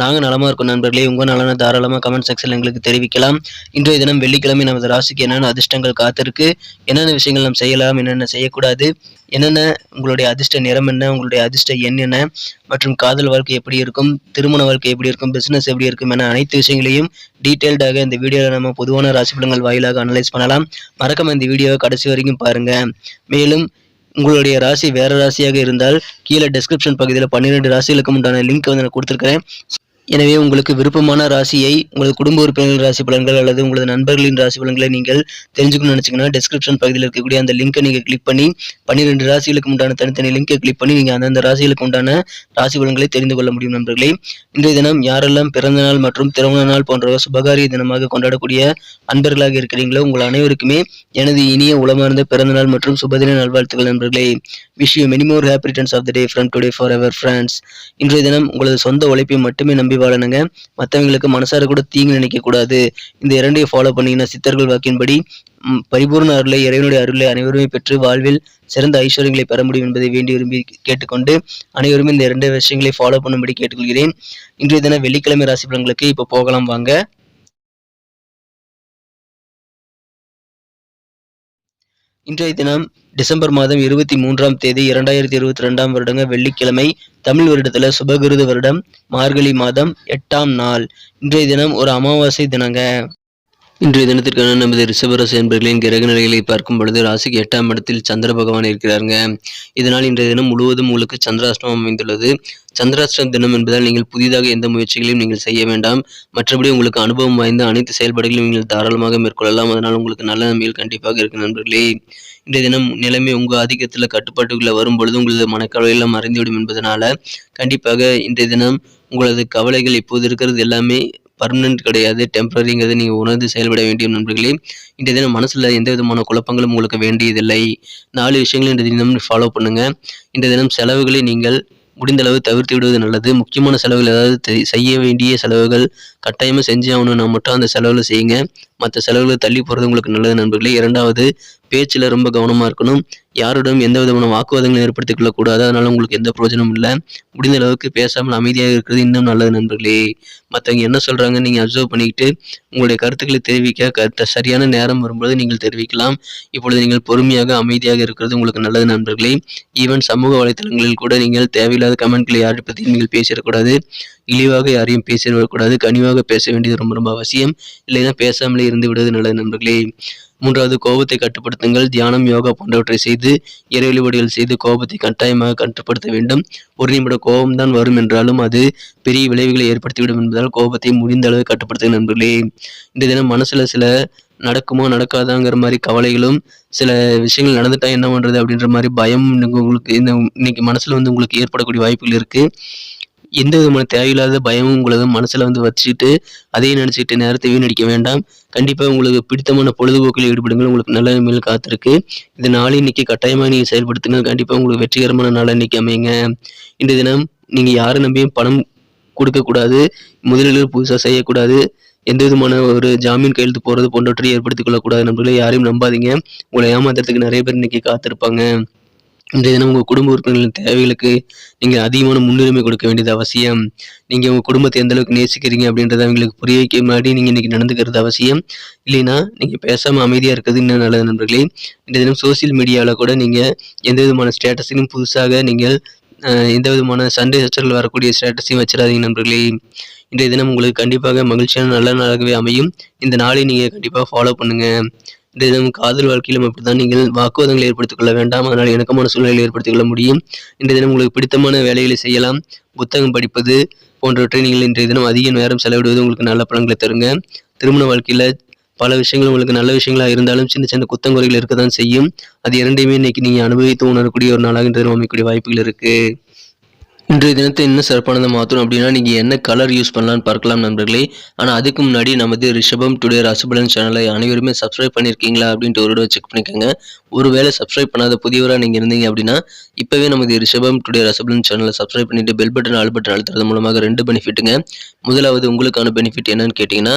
நாங்கள் நலமா இருக்கோம் நண்பர்களே. உங்கள் நலனை தாராளமாக கமெண்ட் செக்ஷனில் எங்களுக்கு தெரிவிக்கலாம். இன்றைய தினம் வெள்ளிக்கிழமை நமது ராசிக்கு என்னென்ன அதிர்ஷ்டங்கள் காத்திருக்கு என்னென்ன விஷயங்கள் நாம் செய்யலாம் என்னென்ன செய்யக்கூடாது என்னென்ன உங்களுடைய அதிர்ஷ்ட நிறம் என்ன உங்களுடைய அதிர்ஷ்ட எண் என்ன மற்றும் காதல் வாழ்க்கை எப்படி இருக்கும் திருமண வாழ்க்கை எப்படி இருக்கும் பிசினஸ் எப்படி இருக்கும் என அனைத்து விஷயங்களையும் டீட்டெயில்டாக இந்த வீடியோவில் நம்ம பொதுவான ராசி வாயிலாக அனலைஸ் பண்ணலாம். மறக்காம இந்த வீடியோவை கடைசி வரைக்கும் பாருங்க. மேலும் உங்களுடைய ராசி வேற ராசியாக இருந்தால் கீழே டெஸ்கிரிப்ஷன் பகுதியில் பன்னிரெண்டு ராசிகளுக்கு உண்டான லிங்க் வந்து நான் கொடுத்துருக்கிறேன். எனவே உங்களுக்கு விருப்பமான ராசியை உங்களது குடும்ப உறுப்பினர்களின் ராசி பலன்கள் அல்லது உங்களது நண்பர்களின் ராசி பலன்களை நீங்கள் தெரிஞ்சுக்கணும்னு நினச்சிங்கன்னா டிஸ்கிரிப்ஷன் பகுதியில் இருக்கக்கூடிய அந்த லிங்கை நீங்கள் கிளிக் பண்ணி பன்னிரெண்டு ராசிகளுக்கு உண்டான தனித்தனி லிங்கை கிளிக் பண்ணி நீங்கள் அந்தந்த ராசிகளுக்கு உண்டான ராசி பலன்களை தெரிந்து கொள்ள முடியும் நண்பர்களே. இன்றைய தினம் யாரெல்லாம் பிறந்த நாள் மற்றும் திருமண நாள் போன்ற சுபகாரிய தினமாக கொண்டாடக்கூடிய அன்பர்களாக இருக்கிறீங்களோ உங்கள் அனைவருக்குமே எனது இனிய உளமார்ந்த பிறந்த நாள் மற்றும் சுபதின நல்வாழ்த்துக்கள் நண்பர்களே. Wish you many more happy returns of the day from today for ever friends இன்றைய தினம் உங்களது சொந்த உழைப்பை மட்டுமே நம்பி வாழணுங்க மற்றவங்களுக்கு மனசார கூட தீங்கு நினைக்கக்கூடாது. இந்த இரண்டையும் ஃபாலோ பண்ணிங்கன்னா சித்தர்கள் வாக்கின்படி பரிபூர்ண அருளை இறைவனுடைய அருளை அனைவருமே பெற்று வாழ்வில் சிறந்த ஐஸ்வர்யங்களை பெற முடியும் என்பதை வேண்டி விரும்பி கேட்டுக்கொண்டு அனைவரும் இந்த இரண்டு விஷயங்களை ஃபாலோ பண்ணும்படி கேட்டுக்கொள்கிறேன். இன்றைய தினம் வெள்ளிக்கிழமை ராசி பலன்களுக்கு இப்போ போகலாம் வாங்க. இன்றைய தினம் டிசம்பர் மாதம் இருபத்தி மூன்றாம் தேதி இரண்டாயிரத்தி இருபத்தி ரெண்டாம் வருடங்க வெள்ளிக்கிழமை தமிழ் வருடத்துல சுபகிருது வருடம் மார்கழி மாதம் எட்டாம் நாள். இன்றைய தினம் ஒரு அமாவாசை தினங்க. இன்றைய தினத்திற்கான நமது ரிஷபராசி என்பர்களின் கிரக நிலைகளை பார்க்கும் பொழுது ராசிக்கு எட்டாம் இடத்தில் சந்திர பகவான் இருக்கிறாருங்க. இதனால் இன்றைய தினம் முழுவதும் உங்களுக்கு சந்திராஷ்டமம் அமைந்துள்ளது. சந்திராஷ்டம தினம் என்பதால் நீங்கள் புதிதாக எந்த முயற்சிகளையும் நீங்கள் செய்ய வேண்டாம். மற்றபடி உங்களுக்கு அனுபவம் வாய்ந்த அனைத்து செயல்பாடுகளையும் நீங்கள் தாராளமாக மேற்கொள்ளலாம். அதனால் உங்களுக்கு நல்ல நன்மைகள் கண்டிப்பாக இருக்கு நண்பர்களே. இன்றைய தினம் நிலைமை உங்கள் ஆதிக்கத்தில் கட்டுப்பாட்டுக்குள்ள வரும் பொழுது உங்களது மனக்கவலையெல்லாம் மறைந்துவிடும் என்பதனால கண்டிப்பாக இன்றைய தினம் உங்களது கவலைகள் இப்போது இருக்கிறது எல்லாமே பர்மனன்ட் கிடையாது டெம்பரரிங்கிறது நீங்கள் உணர்ந்து செயல்பட வேண்டிய நண்பர்களே இன்றைய தினம் மனசில் எந்த விதமான குழப்பங்களும் உங்களுக்கு வேண்டியதில்லை. நாலு விஷயங்கள் இன்றைய தினம் ஃபாலோ பண்ணுங்கள் இன்றைய தினம் செலவுகளை நீங்கள் முடிந்த அளவு தவிர்த்து விடுவது நல்லது. முக்கியமான செலவுகள் ஏதாவது செய்ய வேண்டிய செலவுகள் கட்டாயமாக செஞ்சு ஆகணும்னா மட்டும் அந்த செலவில் செய்யுங்க. மற்ற செலவுகளை தள்ளி போகிறது உங்களுக்கு நல்லது நண்பர்களே. இரண்டாவது பேச்சில் ரொம்ப கவனமாக இருக்கணும். யாருடன் எந்த விதமான வாக்குவாதங்களும் ஏற்படுத்திக் கொள்ளக்கூடாது. அதனால் உங்களுக்கு எந்த பிரயோஜனமும் இல்லை. முடிந்த அளவுக்கு பேசாமல் அமைதியாக இருக்கிறது இன்னும் நல்லது நண்பர்களே. மற்றவங்க என்ன சொல்கிறாங்க நீங்கள் அப்சர்வ் பண்ணிக்கிட்டு உங்களுடைய கருத்துக்களை தெரிவிக்க கருத்த சரியான நேரம் வரும்போது நீங்கள் தெரிவிக்கலாம். இப்பொழுது நீங்கள் பொறுமையாக அமைதியாக இருக்கிறது உங்களுக்கு நல்லது நண்பர்களே. ஈவன் சமூக வலைத்தளங்களில் கூட நீங்கள் தேவையில்லை தேவையில்லாத கமெண்ட்களை யாரை பற்றி நீங்கள் பேசிடக்கூடாது. இழிவாக யாரையும் பேசிடக்கூடாது. கனிவாக பேச வேண்டியது ரொம்ப ரொம்ப அவசியம். இல்லைன்னா பேசாமலே இருந்து விடுவது நல்லது நண்பர்களே. மூன்றாவது கோபத்தை கட்டுப்படுத்துங்கள். தியானம் யோகா போன்றவற்றை செய்து இறை வழிபாடுகள் செய்து கோபத்தை கட்டாயமாக கட்டுப்படுத்த வேண்டும். ஒரு நிமிட கோபம்தான் வரும் என்றாலும் அது பெரிய விளைவுகளை ஏற்படுத்திவிடும் என்பதால் கோபத்தை முடிந்த அளவு கட்டுப்படுத்துங்கள் நண்பர்களே. இந்த தினம் மனசில் சில நடக்குமோ நடக்காதாங்கிற மாதிரி கவலைகளும் சில விஷயங்கள் நடந்துட்டா என்ன பண்றது அப்படின்ற மாதிரி பயம் உங்களுக்கு இந்த இன்னைக்கு மனசுல வந்து உங்களுக்கு ஏற்படக்கூடிய வாய்ப்புகள் இருக்கு. எந்த விதமான தேவையில்லாத பயமும் உங்களது மனசுல வந்து வச்சுக்கிட்டு அதையும் நினைச்சிட்டு நேரத்தை வீணடிக்க வேண்டாம். கண்டிப்பா உங்களுக்கு பிடித்தமான பொழுதுபோக்கில் ஈடுபடுங்கள். உங்களுக்கு நல்ல நிலைமையில் காத்திருக்கு. இந்த நாளை இன்னைக்கு கட்டாயமா நீங்க செயல்படுத்துங்க கண்டிப்பா உங்களுக்கு வெற்றிகரமான நாளை இன்னைக்கு அமையுங்க. இந்த தினம் நீங்க யாரை நம்பியும் பணம் கொடுக்கக்கூடாது. முதலீடுகள் புதுசாக செய்யக்கூடாது. எந்த விதமான ஒரு ஜாமீன் கையெழுத்து போறது போன்றவற்றை ஏற்படுத்திக் கொள்ளக்கூடாது நண்பர்களே யாரையும் நம்பாதீங்க. உங்களை ஏமாத்துறதுக்கு நிறைய பேர் இன்னைக்கு காத்திருப்பாங்க. இன்றைய தினம் உங்கள் குடும்ப உறுப்பினர்களின் தேவைகளுக்கு நீங்கள் அதிகமான முன்னுரிமை கொடுக்க வேண்டியது அவசியம். நீங்கள் உங்கள் குடும்பத்தை எந்த அளவுக்கு நேசிக்கிறீங்க அப்படின்றத அவங்களுக்கு புரிய வைக்க முன்னாடி நீங்கள் இன்னைக்கு நடந்துக்கிறது அவசியம். இல்லைன்னா நீங்கள் பேசாமல் அமைதியாக இருக்கிறது இன்னும் நல்லது நண்பர்களே. இன்றைய தினம் சோசியல் மீடியாவில் கூட நீங்கள் எந்த விதமான ஸ்டேட்டஸையும் புதுசாக நீங்கள் எந்த விதமான சண்டை சச்சரவுகள் வரக்கூடிய ஸ்டேட்டஸையும் வச்சிடாதீங்க நண்பர்களே. இன்றைய தினம் உங்களுக்கு கண்டிப்பாக மகிழ்ச்சியான நல்ல நாளாகவே அமையும். இந்த நாளை நீங்கள் கண்டிப்பாக ஃபாலோ பண்ணுங்கள் இன்றைய தினம் காதல் வாழ்க்கையிலும் அப்படித்தான் நீங்கள் வாக்குவாதங்களை ஏற்படுத்திக் கொள்ள வேண்டாம். அதனால் இணக்கமான சூழ்நிலையில் ஏற்படுத்திக் கொள்ள முடியும். இன்றைய தினம் உங்களுக்கு பிடித்தமான வேலைகளை செய்யலாம். புத்தகம் படிப்பது போன்றவற்றை நீங்கள் இன்றைய தினம் அதிக நேரம் செலவிடுவது உங்களுக்கு நல்ல பலன்களை தருங்க. திருமண வாழ்க்கையில் பல விஷயங்கள் உங்களுக்கு நல்ல விஷயங்களாக இருந்தாலும் சின்ன சின்ன குத்தங்குறைகள் இருக்க தான் செய்யும். அது இரண்டையுமே இன்னைக்கு நீங்கள் அனுபவித்து உணரக்கூடிய ஒரு நாளாக இன்றைய தினம் அமைக்கக்கூடிய வாய்ப்புகள் இருக்குது இன்றைய தினத்தை இன்னும் சிறப்பானதை மாற்றணும் அப்படின்னா நீங்கள் என்ன கலர் யூஸ் பண்ணலாம்னு பார்க்கலாம் நண்பர்களே. ஆனால் அதுக்கு முன்னாடி நமது ரிஷபம் டுடே ராசிபலன் சேனலை அனைவருமே சப்ஸ்கிரைப் பண்ணியிருக்கீங்களா அப்படின்ட்டு ஒரு செக் பண்ணிக்கோங்க. ஒருவேளை சப்ஸ்கிரைப் பண்ணாத புதியவராக நீங்கள் இருந்தீங்க அப்படின்னா இப்போவே நமது ரிஷபம் டுடே ராசிபலன் சேனலை சப்ஸ்கிரைப் பண்ணிட்டு பெல் பட்டன் ஆல் பட்டன் அழுத்துறது மூலமாக ரெண்டு பெனிஃபிட்டுங்க முதலாவது உங்களுக்கான பெனிஃபிட் என்னன்னு கேட்டிங்கன்னா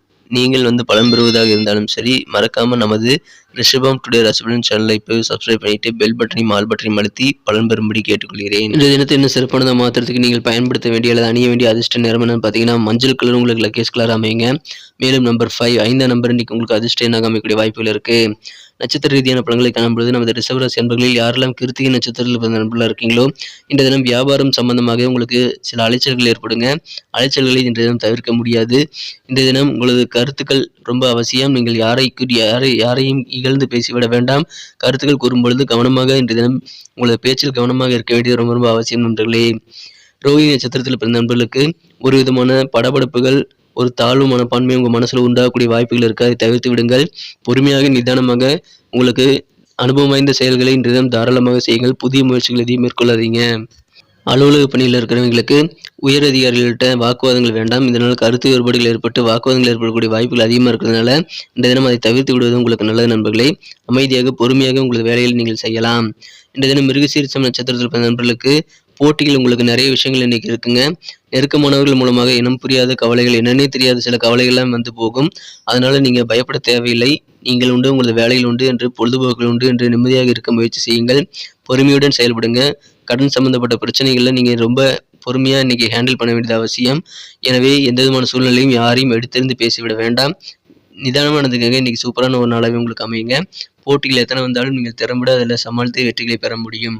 நீங்கள் வந்து பலன் பெறுவதாக இருந்தாலும் சரி மறக்காமல் நமது ரிஷபம் டுடே ரசபலன் சேனலை இப்போவே சப்ஸ்கிரைப் பண்ணிட்டு பெல் பட்டனையும் ஆல் பட்டனையும் அழுத்தி பலன் பெறும்படி கேட்டுக்கொள்கிறேன். இந்த தினத்தை இன்னும் சிறப்பானதை மாத்திரத்துக்கு நீங்கள் பயன்படுத்த வேண்டிய அல்லது அணிய வேண்டிய அதிர்ஷ்ட நேரம் என்னன்னு பார்த்தீங்கன்னா மஞ்சள் கலர் உங்களுக்கு லக்கேஜ் கலர் அமையுங்க. மேலும் நம்பர் ஃபைவ் ஐந்தாம் நம்பர் இன்றைக்கு உங்களுக்கு அதிர்ஷ்ட என்னாக அமைக்கக்கூடிய வாய்ப்புகள் இருக்குது நட்சத்திர ரீதியான பலன்களை காணும்பொழுது நமது ரிசர்வராசி அன்பர்களில் யாரெல்லாம் கிருத்திகை நட்சத்திரத்தில் பிறந்த நண்பர்களாக இருக்கீங்களோ இன்றைய தினம் வியாபாரம் சம்பந்தமாக உங்களுக்கு சில அலைச்சல்கள் ஏற்படுங்க. அலைச்சல்களை இன்றைய தினம் தவிர்க்க முடியாது. இன்றைய தினம் உங்களது கருத்துக்கள் ரொம்ப அவசியம். நீங்கள் யாரை யாரை யாரையும் இகழ்ந்து பேசிவிட வேண்டாம். கருத்துக்கள் கூறும் பொழுது கவனமாக இன்றைய தினம் உங்களது பேச்சில் கவனமாக இருக்க வேண்டியது ரொம்ப ரொம்ப அவசியம் நண்பர்களே. ரோஹி நட்சத்திரத்தில் பிறந்த நண்பர்களுக்கு ஒரு விதமான படபடப்புகள் ஒரு தாழ்வு மனப்பான்மை உங்கள் மனசில் உண்டாகக்கூடிய வாய்ப்புகள் இருக்க. அதை தவிர்த்து விடுங்கள். பொறுமையாக நிதானமாக உங்களுக்கு அனுபவம் வாய்ந்த செயல்களை இன்றைய தாராளமாக செய்யுங்கள். புதிய முயற்சிகள் எதையும் மேற்கொள்ளாதீங்க. அலுவலக பணியில் இருக்கிறவங்களுக்கு உயர் அதிகாரிகள்கிட்ட வாக்குவாதங்கள் வேண்டாம். இதனால் கருத்து வேறுபாடுகள் ஏற்பட்டு வாக்குவாதங்கள் ஏற்படக்கூடிய வாய்ப்புகள் அதிகமாக இருக்கிறதுனால இந்த தினம் அதை தவிர்த்து விடுவது உங்களுக்கு நல்லது நண்பர்களை. அமைதியாக பொறுமையாக உங்களது வேலையில் நீங்கள் செய்யலாம். இந்த தினம் மிருகசீரிசம் நட்சத்திரத்தில் பிறந்த நண்பர்களுக்கு போட்டிகள் உங்களுக்கு நிறைய விஷயங்கள் இன்றைக்கி இருக்குங்க. நெருக்கமானவர்கள் மூலமாக இனம் புரியாத கவலைகள் என்னன்னே தெரியாத சில கவலைகள்லாம் வந்து போகும். அதனால் நீங்கள் பயப்பட தேவையில்லை. நீங்கள் உண்டு உங்களது வேலையில் உண்டு என்று பொழுதுபோக்குகள் உண்டு என்று நிம்மதியாக இருக்க முயற்சி செய்யுங்கள். பொறுமையுடன் செயல்படுங்க. கடன் சம்பந்தப்பட்ட பிரச்சனைகளில் நீங்கள் ரொம்ப பொறுமையாக இன்றைக்கி ஹேண்டில் பண்ண வேண்டியது அவசியம். எனவே எந்த விதமான சூழ்நிலையும் யாரையும் எடுத்திருந்து பேசிவிட வேண்டாம். நிதானமானதுக்காக இன்றைக்கி சூப்பரான ஒரு நாளாகவே உங்களுக்கு அமையுங்க. போட்டிகள் எத்தனை வந்தாலும் நீங்கள் திறம்பட அதில் சமாளித்து வெற்றிகளை பெற முடியும்.